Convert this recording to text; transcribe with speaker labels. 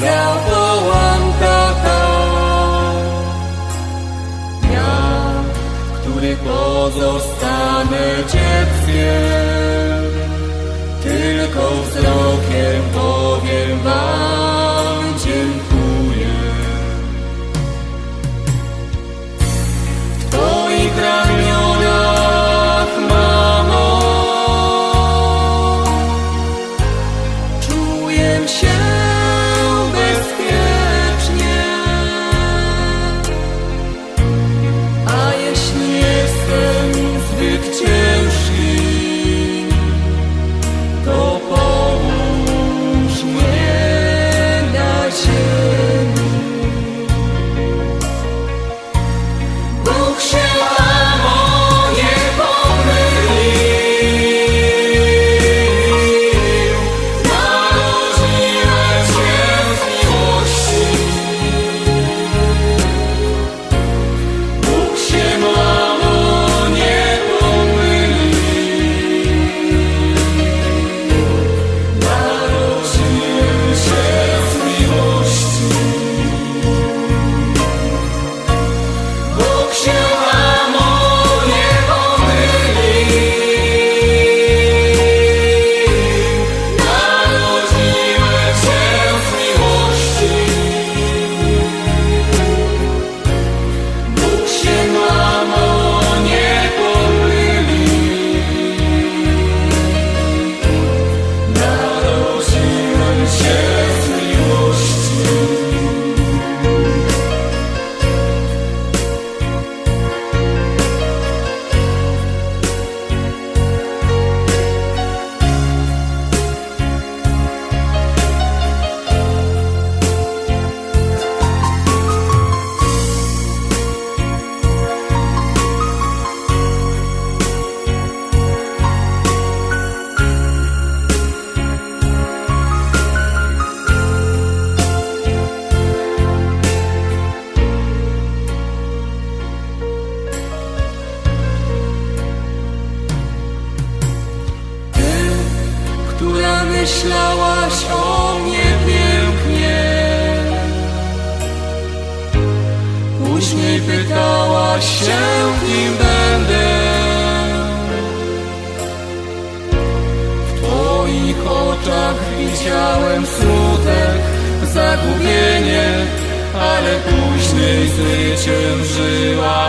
Speaker 1: zawołam tata. Ja, który pozostanę dzieckiem, tylko wzrokiem myślałaś o mnie pięknie. Później pytałaś się, kim będę. W twoich oczach widziałem smutek, zagubienie Ale później zwyciężyłaś